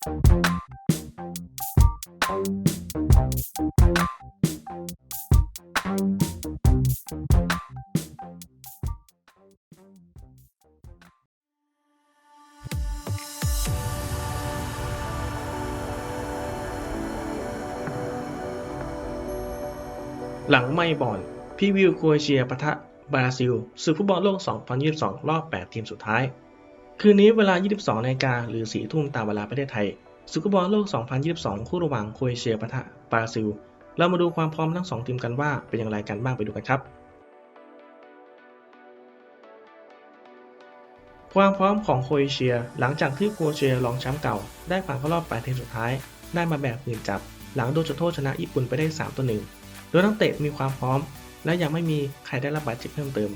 หลังไม่บอลพรีวิวโครเอเชียปะทะบราซิลศึกฟุตบอลโลก 2022 รอบ 8 ทีมสุดท้าย คืนนี้เวลา 22นาฬิกาหรือ 4 ทุ่มตามเวลาประเทศไทยศึกฟุตบอลโลก 2022 คู่ระหว่างโครเอเชียปะทะบราซิล เรามาดูความพร้อมทั้ง2ทีมกันว่าเป็นอย่างไรกันบ้างไปดูกันครับ ความพร้อมของโครเอเชีย หลังจากที่โครเอเชียรองแชมป์เก่า ได้ผ่านเข้ารอบ8ทีมสุดท้าย ได้มาแบบหื่นจับ หลังโดนจุดโทษชนะญี่ปุ่นไปได้3ต่อ1โดยนักเตะมีความพร้อม และยังไม่มีใครได้รับบาดเจ็บเพิ่มเติม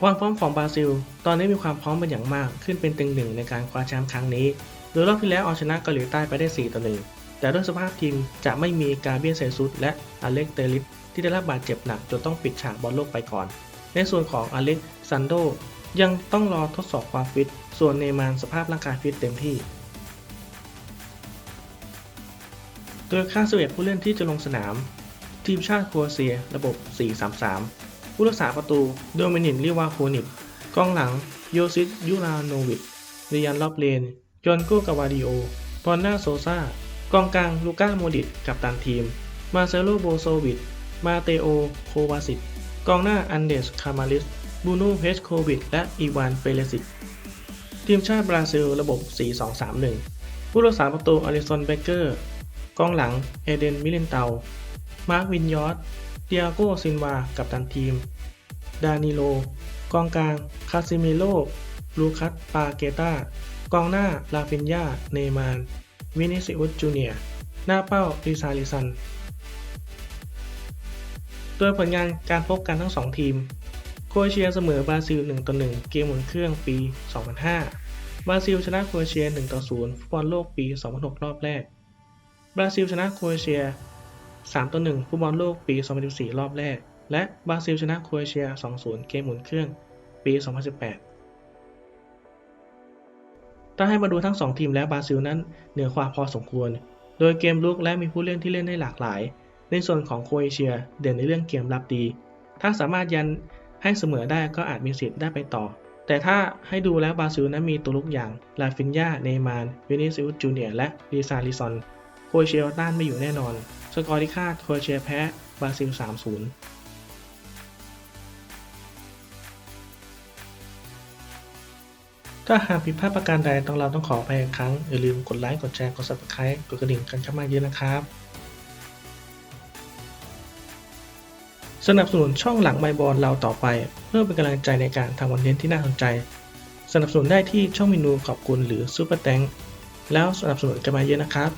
ความพร้อมของบราซิล ตอนนี้มีความพร้อมเป็นอย่างมาก ขึ้นเป็นต็งหนึ่งในการคว้าแชมป์ครั้งนี้ โดยรอบที่แล้วเอาชนะเกาหลีใต้ไปได้ 4 ต่อ1แต่ด้วยสภาพทีมจะไม่มีกาเบียนเซซุสและอเล็กเตลิสที่ได้รับบาดเจ็บหนักจนต้องปิดฉากบอลโลกไปก่อน ในส่วนของอเล็กซานโดยังต้องรอทดสอบความฟิต ส่วนเนมานสภาพร่างกายฟิตเต็มที่ โดยค่า11ผู้เล่นที่จะลงสนาม ทีมชาติโครเอเชียระบบ 4-3-3 ผู้รักษาประตูโดมินินลิวาโคนิกกองหลังโยซิสยูราโนวิชเรียนลอบเลนยอนโกกาวาดิโอปอนนาโซซากองกลางลูก้าโมดิตกับตันทีม มาเซโลโบโซวิชมาเตโอโควาสิตกองหน้าอันเดสคามาลิสบูโนเพชโควิดและอีวานเปเลสิตทีมชาติบราซิลระบบ 4-2-3-1 ผู้รักษาประตูอลิซอนเบเกอร์ กองหลังเอเดนมิเลนเตา มาร์ควินยอร์ เดียโกซินวา กับตันทีม ดานิโล กองกลาง คาซิเมโล ลูคัส ปาเกตากองหน้า ลาฟินยา เนมาน วินิซิอุสจูเนียหน้าเป้าริซาลิซัน โดยผลงานการพบกันทั้ง2ทีม โครเอเชียเสมอบราซิล1ต่อ1เกมหมุนเครื่องปี 2005 บราซิลชนะโครเอเชีย1ต่อ0ฟุตบอลโลกปี 2006 รอบแรก บราซิลชนะโครเอเชีย 3ต่อ1ฟุตบอลโลกปี 2014 รอบแรก และบราซิลชนะโครเอเชีย 2-0 เกมหมุนเครื่องปี 2018 ถ้าให้มาดูทั้ง 2 ทีมแล้วบราซิลนั้นเหนือกว่าพอสมควร โดยเกมลุกและมีผู้เล่นที่เล่นได้หลากหลาย ในส่วนของโครเอเชียเด่นในเรื่องเกมรับดี ถ้าสามารถยันให้เสมอได้ก็อาจมีสิทธิ์ได้ไปต่อ แต่ถ้าให้ดูแล้วบราซิลนั้นมีตัวลุกอย่างลาฟินยาเนมานวินิซิอุสจูเนียและลิซาลิซอนโครเอเชียต้านไม่อยู่แน่นอน สกอร์ที่คาดโครเอเชียแพ้บราซิล 3-0ถ้าหากผิดพลาดประการใดต้องเราต้องขออภัยอีกครั้ง อย่าลืมกดไลค์ กดแชร์ กด subscribe กดกระดิ่งกันเข้ามาเยอะนะครับ สนับสนุนช่องหลังไมบอลเราต่อไป เพื่อเป็นกำลังใจในการทำคอนเทนต์ที่น่าสนใจ สนับสนุนได้ที่ช่องเมนูขอบคุณหรือซูเปอร์แตงแล้วสนับสนุนกันมาเยอะนะครับ